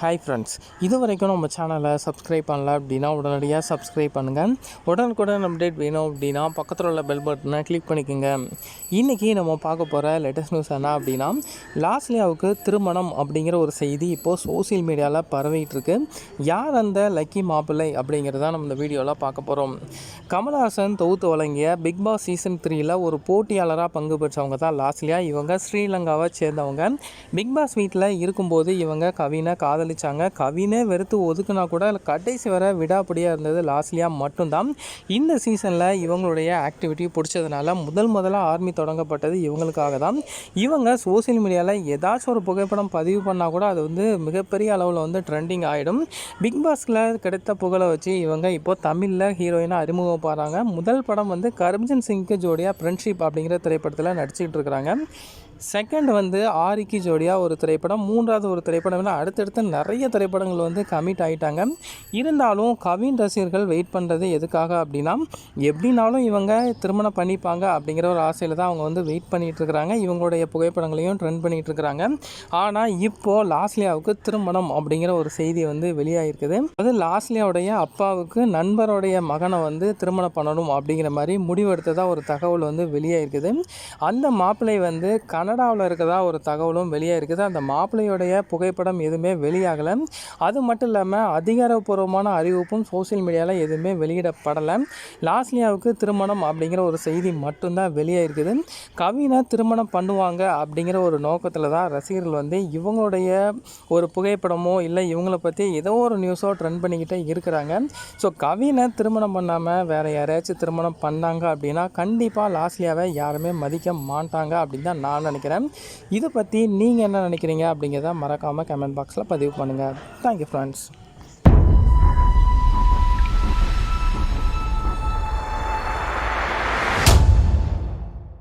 Hi friends இது வரைக்கும் நம்ம சேனலை சப்ஸ்கிரைப் பண்ணல அப்படின்னா உடனடியாக சப்ஸ்கிரைப் பண்ணுங்கள் உடனுக்குடன் அப்டேட் வேணும் அப்படின்னா பக்கத்தில் உள்ள பெல் பட்டனை கிளிக் பண்ணிக்கோங்க. இன்றைக்கி நம்ம பார்க்க போகிற லேட்டஸ்ட் நியூஸ் என்ன அப்படின்னா லாஸ்லியாவுக்கு திருமணம் அப்படிங்கிற ஒரு செய்தி இப்போது சோசியல் மீடியாவில் பரவிட்டு இருக்கு. யார் அந்த லக்கி மாப்பிள்ளை அப்படிங்கிறத நம்ம இந்த வீடியோவில் பார்க்க போகிறோம் கமல்ஹாசன் தொகுத்து வழங்கிய பிக் பாஸ் சீசன் த்ரீயில் ஒரு போட்டியாளராக பங்கு பெற்றவங்க தான் லாஸ்லியா. இவங்க ஸ்ரீலங்காவை சேர்ந்தவங்க. பிக் பாஸ் வீட்டில் இருக்கும்போது இவங்க கவினை காதல் காதலிச்சாங்க கவினே வெறுத்து ஒதுக்குனா கூட கடைசி வர விடாப்படியாக இருந்தது லாஸ்லியா மட்டும்தான். இந்த சீசனில் இவங்களுடைய ஆக்டிவிட்டி பிடிச்சதுனால முதல் முதலாக ஆர்மி தொடங்கப்பட்டது இவங்களுக்காக தான். இவங்க சோஷியல் மீடியாவில் ஏதாச்சும் ஒரு புகைப்படம் பதிவு பண்ணால் கூட அது வந்து மிகப்பெரிய அளவில் வந்து ட்ரெண்டிங் ஆகிடும் பிக் பாஸில் கிடைத்த புகழை வச்சு இவங்க இப்போ தமிழில் ஹீரோயினாக அறிமுகப்படுறாங்க. முதல் படம் வந்து கரம்ஜன் சிங்க்கு ஜோடியாக ஃப்ரெண்ட்ஷிப் அப்படிங்கிற திரைப்படத்தில் நடிச்சிட்டு இருக்கிறாங்க. செகண்ட் வந்து ஆரிக்கு ஜோடியாக ஒரு திரைப்படம் மூன்றாவது ஒரு திரைப்படம் அடுத்தடுத்து நிறைய திரைப்படங்கள் வந்து கமிட் ஆகிட்டாங்க இருந்தாலும் கவின் ரசிகர்கள் வெயிட் பண்ணுறது எதுக்காக அப்படின்னா எப்படினாலும் இவங்க திருமணம் பண்ணிப்பாங்க அப்படிங்கிற ஒரு ஆசையில் தான் அவங்க வந்து வெயிட் பண்ணிகிட்டு இருக்கிறாங்க. இவங்களுடைய புகைப்படங்களையும் ட்ரெண்ட் பண்ணிகிட்டு இருக்கிறாங்க. ஆனால் இப்போது லாஸ்லியாவுக்கு திருமணம் அப்படிங்கிற ஒரு செய்தி வந்து வெளியாகிருக்குது அது லாஸ்லியாவுடைய அப்பாவுக்கு நண்பருடைய மகனை வந்து திருமணம் பண்ணணும் அப்படிங்கிற மாதிரி முடிவெடுத்ததாக ஒரு தகவல் வந்து வெளியாகிருக்குது அந்த மாப்பிள்ளை வந்து கண கனடாவில் இருக்கிறதா ஒரு தகவலும் வெளியாகிருக்குது அந்த மாப்பிள்ளையுடைய புகைப்படம் எதுவுமே வெளியாகலை. அது மட்டும் இல்லாமல் அதிகாரப்பூர்வமான அறிவிப்பும் சோஷியல் மீடியாவில் எதுவுமே வெளியிடப்படலை. லாஸ்லியாவுக்கு திருமணம் அப்படிங்கிற ஒரு செய்தி மட்டும்தான் வெளியாகிருக்குது கவினை திருமணம் பண்ணுவாங்க அப்படிங்கிற ஒரு நோக்கத்தில் தான் ரசிகர்கள் வந்து இவங்களுடைய ஒரு புகைப்படமோ இல்லை இவங்கள பற்றி ஏதோ ஒரு நியூஸோ ட்ரெண்ட் பண்ணிக்கிட்டே இருக்கிறாங்க. ஸோ கவினை திருமணம் பண்ணாமல் வேறு யாரையாச்சும் திருமணம் பண்ணாங்க அப்படின்னா கண்டிப்பாக லாஸ்லியாவை யாருமே மதிக்க மாட்டாங்க அப்படின்னு தான் நான் நினைக்கிறேன். இதை பற்றி நீங்கள் என்ன நினைக்கிறீங்க அப்படிங்கிறத மறக்காமல் கமெண்ட் பாக்ஸில் பதிவு பண்ணுங்கள் தேங்க்யூ ஃப்ரெண்ட்ஸ்